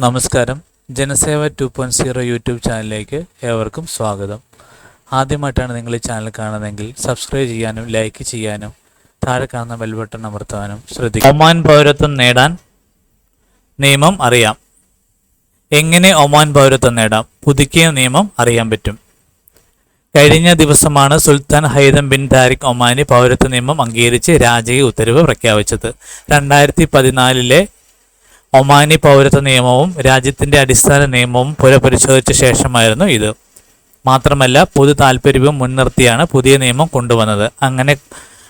നമസ്കാരം. Janaseva two point zero YouTube ചാനലിലേക്ക് ഏവർക്കും സ്വാഗതം. ആദ്യമായിട്ടാണ് നിങ്ങൾ ഈ ചാനൽ കാണുന്നതെങ്കിൽ സബ്സ്ക്രൈബ് ചെയ്യാനും ലൈക്ക് ചെയ്യാനും താഴെ കാണുന്ന ബെൽ ബട്ടൺ അമർത്താനും ശ്രദ്ധിക്കുക. ഒമാൻ പൗരത്വം നേടാൻ നിയമം അറിയാം. എങ്ങനെ ഒമാൻ പൗരത്വം നേടാം? പുതുക്കിയ നിയമം അറിയാൻ പറ്റും. കഴിഞ്ഞ ദിവസമാണ് Sultan Haitham bin Tariq Omani പൗരത്വ നിയമം അംഗീകരിച്ച് രാജകീയ ഉത്തരവ് പ്രഖ്യാപിച്ചത്. രണ്ടായിരത്തി പതിനാലിലെ ഒമാനി പൗരത്വ നിയമവും രാജ്യത്തിന്റെ അടിസ്ഥാന നിയമവും പുനഃപരിശോധിച്ച ശേഷമായിരുന്നു ഇത്. മാത്രമല്ല പൊതു താല്പര്യവും മുൻനിർത്തിയാണ് പുതിയ നിയമം കൊണ്ടുവന്നത്. അങ്ങനെ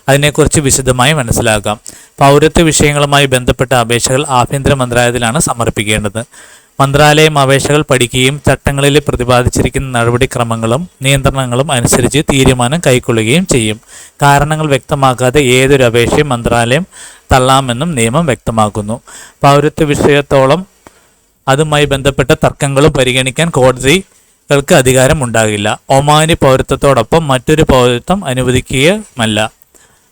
അതിനെക്കുറിച്ച് വിശദമായി മനസ്സിലാക്കാം. പൗരത്വ വിഷയങ്ങളുമായി ബന്ധപ്പെട്ട അപേക്ഷകൾ ആഭ്യന്തര മന്ത്രാലയത്തിലാണ് സമർപ്പിക്കേണ്ടത്. മന്ത്രാലയം അപേക്ഷകൾ പഠിക്കുകയും ചട്ടങ്ങളിൽ പ്രതിപാദിച്ചിരിക്കുന്ന നടപടിക്രമങ്ങളും നിയന്ത്രണങ്ങളും അനുസരിച്ച് തീരുമാനം കൈക്കൊള്ളുകയും ചെയ്യും. കാരണങ്ങൾ വ്യക്തമാക്കാതെ ഏതൊരു അപേക്ഷയും മന്ത്രാലയം തള്ളാമെന്നും നിയമം വ്യക്തമാക്കുന്നു. പൗരത്വ വിഷയത്തോളം അതുമായി ബന്ധപ്പെട്ട തർക്കങ്ങളും പരിഗണിക്കാൻ കോടതികൾക്ക് അധികാരം ഉണ്ടാകില്ല ഒമാനി പൗരത്വത്തോടൊപ്പം മറ്റൊരു പൗരത്വം അനുവദിക്കുകയുമല്ല.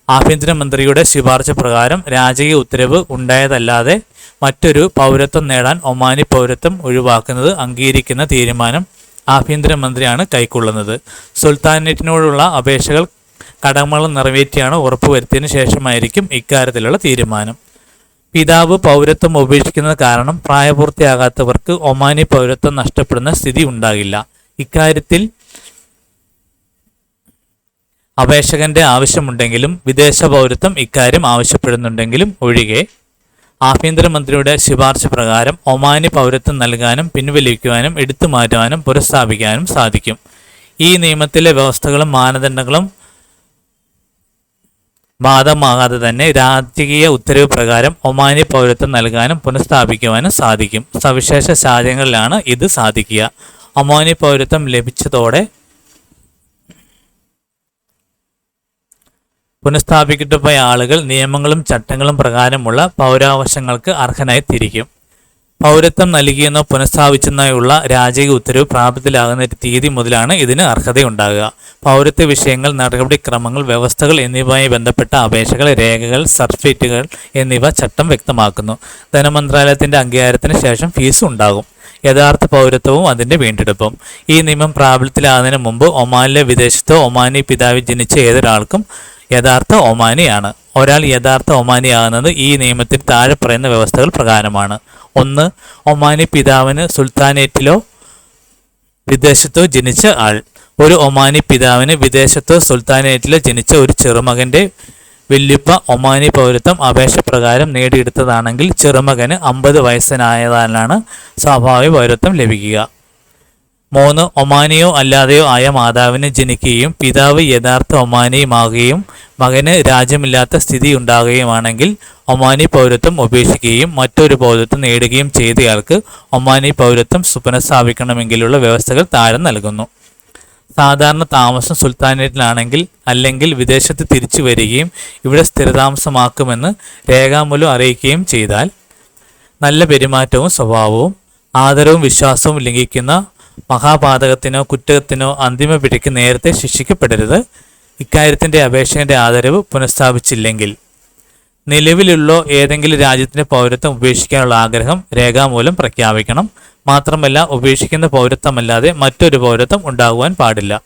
ആഭ്യന്തരമന്ത്രിയുടെ ശുപാർശ പ്രകാരം രാജകീയ ഉത്തരവ് ഉണ്ടായതല്ലാതെ മറ്റൊരു പൗരത്വം നേടാൻ ഒമാനി പൗരത്വം ഒഴിവാക്കുന്നത് അംഗീകരിക്കുന്ന തീരുമാനം ആഭ്യന്തരമന്ത്രിയാണ് കൈക്കൊള്ളുന്നത്. സുൽത്താനേറ്റിനോടുള്ള അപേക്ഷകൾ കടമകൾ നിറവേറ്റിയാണ് ഉറപ്പുവരുത്തിയതിനു ശേഷമായിരിക്കും ഇക്കാര്യത്തിലുള്ള തീരുമാനം. പിതാവ് പൗരത്വം ഉപേക്ഷിക്കുന്നത് കാരണം പ്രായപൂർത്തിയാകാത്തവർക്ക് ഒമാനി പൗരത്വം നഷ്ടപ്പെടുന്ന സ്ഥിതി ഉണ്ടാകില്ല. ഇക്കാര്യത്തിൽ അപേക്ഷകന്റെ ആവശ്യമുണ്ടെങ്കിലും വിദേശ പൗരത്വം ഇക്കാര്യം ആവശ്യപ്പെടുന്നുണ്ടെങ്കിലും ഒഴികെ ആഭ്യന്തരമന്ത്രിയുടെ ശുപാർശ പ്രകാരം ഒമാനി പൗരത്വം നൽകാനും പിൻവലിക്കുവാനും എടുത്തു മാറ്റുവാനും പുനഃസ്ഥാപിക്കാനും സാധിക്കും. ഈ നിയമത്തിലെ വ്യവസ്ഥകളും മാനദണ്ഡങ്ങളും ബാധകമാകാതെ തന്നെ രാജകീയ ഉത്തരവ് പ്രകാരം ഒമാനി പൗരത്വം നൽകാനും പുനഃസ്ഥാപിക്കുവാനും സാധിക്കും. സവിശേഷ സാഹചര്യങ്ങളിലാണ് ഇത് സാധിക്കുക. ഒമാനി പൗരത്വം ലഭിച്ചതോടെ പുനഃസ്ഥാപിക്കപ്പെട്ട ആളുകൾ നിയമങ്ങളും ചട്ടങ്ങളും പ്രകാരമുള്ള പൗരാവകാശങ്ങൾക്ക് അർഹനായി തിരിക്കും. പൗരത്വം നൽകിയെന്നോ പുനഃസ്ഥാപിച്ചെന്നോയുള്ള രാജകീയ ഉത്തരവ് പ്രാബല്യത്തിലാകുന്ന തീയതി മുതലാണ് ഇതിന് അർഹതയുണ്ടാകുക. പൗരത്വ വിഷയങ്ങൾ നടപടിക്രമങ്ങൾ വ്യവസ്ഥകൾ എന്നിവയുമായി ബന്ധപ്പെട്ട അപേക്ഷകൾ രേഖകൾ സർട്ടിഫിക്കറ്റുകൾ എന്നിവ ചട്ടം വ്യക്തമാക്കുന്നു. ധനമന്ത്രാലയത്തിന്റെ അംഗീകാരത്തിന് ശേഷം ഫീസ് ഉണ്ടാകും. യഥാർത്ഥ പൗരത്വവും അതിന്റെ വീണ്ടെടുപ്പും. ഈ നിയമം പ്രാബല്യത്തിലാകുന്നതിന് മുമ്പ് ഒമാനിലെ വിദേശത്തോ ഒമാനി പിതാവിൽ ജനിച്ച ഏതൊരാൾക്കും യഥാർത്ഥ ഒമാനിയാണ്. ഒരാൾ യഥാർത്ഥ ഒമാനിയാകുന്നത് ഈ നിയമത്തിൽ താഴെ പറയുന്ന വ്യവസ്ഥകൾ പ്രകാരമാണ്. ഒന്ന് ഒമാനി പിതാവിന് സുൽത്താനേറ്റിലോ വിദേശത്തോ ജനിച്ച ആൾ. ഒരു ഒമാനി പിതാവിന് വിദേശത്തോ സുൽത്താനേറ്റിലോ ജനിച്ച ഒരു ചെറുമകന്റെ വല്യുപ്പ ഒമാനി പൗരത്വം അപേക്ഷ പ്രകാരം നേടിയെടുത്തതാണെങ്കിൽ ചെറുമകന് അമ്പത് വയസ്സനായതാലാണ് സ്വാഭാവിക പൗരത്വം ലഭിക്കുക. മൂന്ന് ഒമാനിയോ അല്ലാതെയോ ആയ മാതാവിന് ജനിക്കുകയും പിതാവ് യഥാർത്ഥ ഒമാനിയുമാകുകയും മകന് രാജ്യമില്ലാത്ത സ്ഥിതി ഉണ്ടാകുകയുമാണെങ്കിൽ ഒമാനി പൗരത്വം ഉപേക്ഷിക്കുകയും മറ്റൊരു പൗരത്വം നേടുകയും ചെയ്തയാൾക്ക് ഒമാനി പൗരത്വം പുനഃസ്ഥാപിക്കണമെങ്കിലുള്ള വ്യവസ്ഥകൾ താഴെ നൽകുന്നു. സാധാരണ താമസം സുൽത്താനേറ്റിലാണെങ്കിൽ അല്ലെങ്കിൽ വിദേശത്ത് തിരിച്ചു വരികയും ഇവിടെ സ്ഥിരതാമസമാക്കുമെന്ന് രേഖാമൂലം അറിയിക്കുകയും ചെയ്താൽ നല്ല പെരുമാറ്റവും സ്വഭാവവും ആദരവും വിശ്വാസവും ലംഘിക്കുന്ന മഹാപാതകത്തിനോ കുറ്റത്തിനോ അന്തിമ പിഴയ്ക്ക് നേരത്തെ ശിക്ഷിക്കപ്പെടരുത്. ഇക്കാര്യത്തിന്റെ അപേക്ഷേന്റെ ആദരവ് പുനഃസ്ഥാപിച്ചില്ലെങ്കിൽ. നിലവിലുള്ള ഏതെങ്കിലും രാജ്യത്തിന്റെ പൗരത്വം ഉപേക്ഷിക്കാനുള്ള ആഗ്രഹം രേഖാമൂലം പ്രഖ്യാപിക്കണം. മാത്രമല്ല ഉപേക്ഷിക്കുന്ന പൗരത്വമല്ലാതെ മറ്റൊരു പൗരത്വം ഉണ്ടാകുവാൻ പാടില്ല.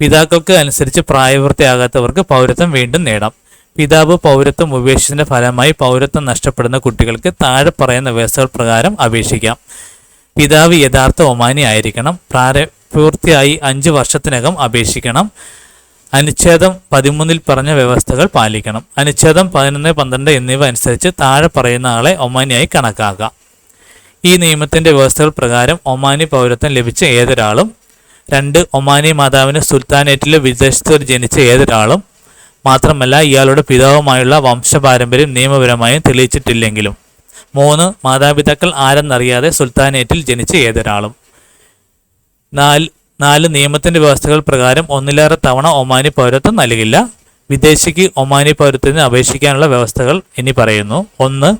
പിതാക്കൾക്ക് അനുസരിച്ച് പ്രായപൂർത്തിയാകാത്തവർക്ക് പൗരത്വം വീണ്ടും നേടാം. പിതാവ് പൗരത്വം ഉപേക്ഷിച്ചതിന്റെ ഫലമായി പൗരത്വം നഷ്ടപ്പെടുന്ന കുട്ടികൾക്ക് താഴെ പറയുന്ന വ്യവസ്ഥകൾ പ്രകാരം അപേക്ഷിക്കാം. പിതാവ് യഥാർത്ഥ ആയിരിക്കണം. പ്രായപൂർത്തിയായി അഞ്ച് വർഷത്തിനകം അപേക്ഷിക്കണം. അനുച്ഛേദം പതിമൂന്നിൽ പറഞ്ഞ വ്യവസ്ഥകൾ പാലിക്കണം. അനുച്ഛേദം പതിനൊന്ന് പന്ത്രണ്ട് എന്നിവ അനുസരിച്ച് താഴെ പറയുന്ന ആളെ ഒമാനിയായി കണക്കാക്കാം. ഈ നിയമത്തിന്റെ വ്യവസ്ഥകൾ പ്രകാരം ഒമാനി പൗരത്വം ലഭിച്ച ഏതൊരാളും രണ്ട് ഒമാനി മാതാവിന് സുൽത്താനേറ്റിലെ വിദേശത്ത് ജനിച്ച ഏതൊരാളും മാത്രമല്ല ഇയാളുടെ പിതാവുമായുള്ള വംശപാരമ്പര്യം നിയമപരമായും തെളിയിച്ചിട്ടില്ലെങ്കിലും മൂന്ന് മാതാപിതാക്കൾ ആരെന്നറിയാതെ സുൽത്താനേറ്റിൽ ജനിച്ച ഏതൊരാളും. നാല് നാല് നിയമത്തിന്റെ വ്യവസ്ഥകൾ പ്രകാരം ഒന്നിലേറെ തവണ ഒമാനി പൗരത്വം നൽകില്ല. വിദേശിക്ക് ഒമാനി പൗരത്വത്തിന് അപേക്ഷിക്കാനുള്ള വ്യവസ്ഥകൾ ഇനി പറയുന്നു. ഒന്ന്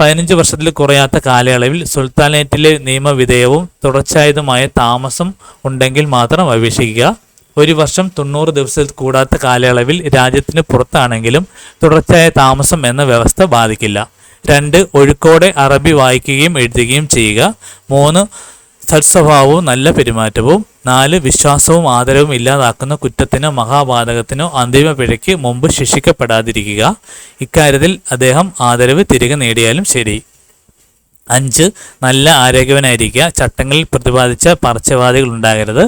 പതിനഞ്ച് വർഷത്തിൽ കുറയാത്ത കാലയളവിൽ സുൽത്താനേറ്റിലെ നിയമവിധേയവും തുടർച്ചയായതുമായ താമസം ഉണ്ടെങ്കിൽ മാത്രം അപേക്ഷിക്കുക. ഒരു വർഷം തൊണ്ണൂറ് ദിവസത്തിൽ കൂടാത്ത കാലയളവിൽ രാജ്യത്തിന് പുറത്താണെങ്കിലും തുടർച്ചയായ താമസം എന്ന വ്യവസ്ഥ ബാധിക്കില്ല. രണ്ട് ഒഴുക്കോടെ അറബി വായിക്കുകയും എഴുതുകയും ചെയ്യുക. മൂന്ന് സത്സ്വഭാവവും നല്ല പെരുമാറ്റവും. നാല് വിശ്വാസവും ആദരവും ഇല്ലാതാക്കുന്ന കുറ്റത്തിനോ മഹാപാതകത്തിനോ അന്തിമ പിഴയ്ക്ക് മുമ്പ് ശിക്ഷിക്കപ്പെടാതിരിക്കുക. ഇക്കാര്യത്തിൽ അദ്ദേഹം ആദരവ് തിരികെ നേടിയാലും ശരി. അഞ്ച് നല്ല ആരോഗ്യവനായിരിക്കുക. ചട്ടങ്ങളിൽ പ്രതിപാദിച്ച പറച്ചവാദികൾ ഉണ്ടാകരുത്.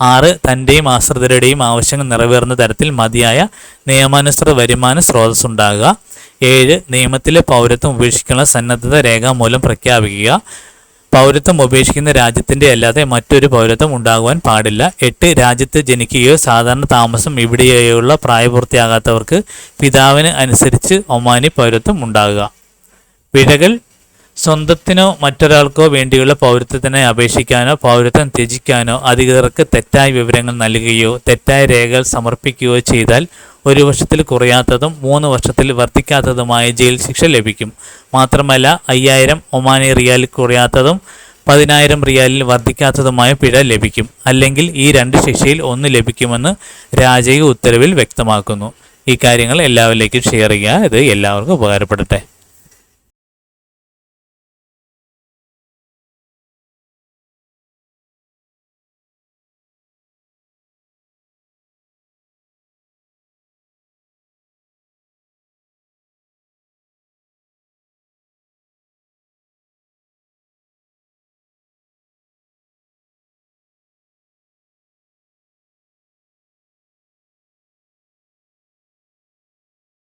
ആറ് തന്റെയും ആശ്രിതരുടെയും ആവശ്യങ്ങൾ നിറവേറുന്ന തരത്തിൽ മതിയായ നിയമാനുസൃത വരുമാന സ്രോതസ് ഉണ്ടാകുക ഏഴ് നിയമത്തിലെ പൗരത്വം ഉപേക്ഷിക്കാനുള്ള സന്നദ്ധത രേഖാമൂലം പ്രഖ്യാപിക്കുക. പൗരത്വം ഉപേക്ഷിക്കുന്ന രാജ്യത്തിന്റെ അല്ലാതെ മറ്റൊരു പൗരത്വം ഉണ്ടാകുവാൻ പാടില്ല. എട്ട് രാജ്യത്ത് ജനിക്കുകയോ സാധാരണ താമസം ഇവിടെയുള്ള പ്രായപൂർത്തിയാകാത്തവർക്ക് പിതാവിന് അനുസരിച്ച് ഒമാനി പൗരത്വം ഉണ്ടാകുക. പിഴകൾ സ്വന്തത്തിനോ മറ്റൊരാൾക്കോ വേണ്ടിയുള്ള പൗരത്വത്തിനെ അപേക്ഷിക്കാനോ പൗരത്വം ത്യജിക്കാനോ അധികൃതർക്ക് തെറ്റായ വിവരങ്ങൾ നൽകുകയോ തെറ്റായ രേഖകൾ സമർപ്പിക്കുകയോ ചെയ്താൽ ഒരു വർഷത്തിൽ കുറയാത്തതും മൂന്ന് വർഷത്തിൽ വർദ്ധിക്കാത്തതുമായ ജയിൽ ശിക്ഷ ലഭിക്കും. മാത്രമല്ല അയ്യായിരം ഒമാനി റിയാലിൽ കുറയാത്തതും പതിനായിരം റിയാലിൽ വർദ്ധിക്കാത്തതുമായ പിഴ ലഭിക്കും. അല്ലെങ്കിൽ ഈ രണ്ട് ശിക്ഷയിൽ ഒന്ന് ലഭിക്കുമെന്ന് രാജകീയ ഉത്തരവിൽ വ്യക്തമാക്കുന്നു. ഈ കാര്യങ്ങൾ എല്ലാവരിലേക്കും ഷെയർ ചെയ്യുക. ഇത് എല്ലാവർക്കും ഉപകാരപ്പെടട്ടെ.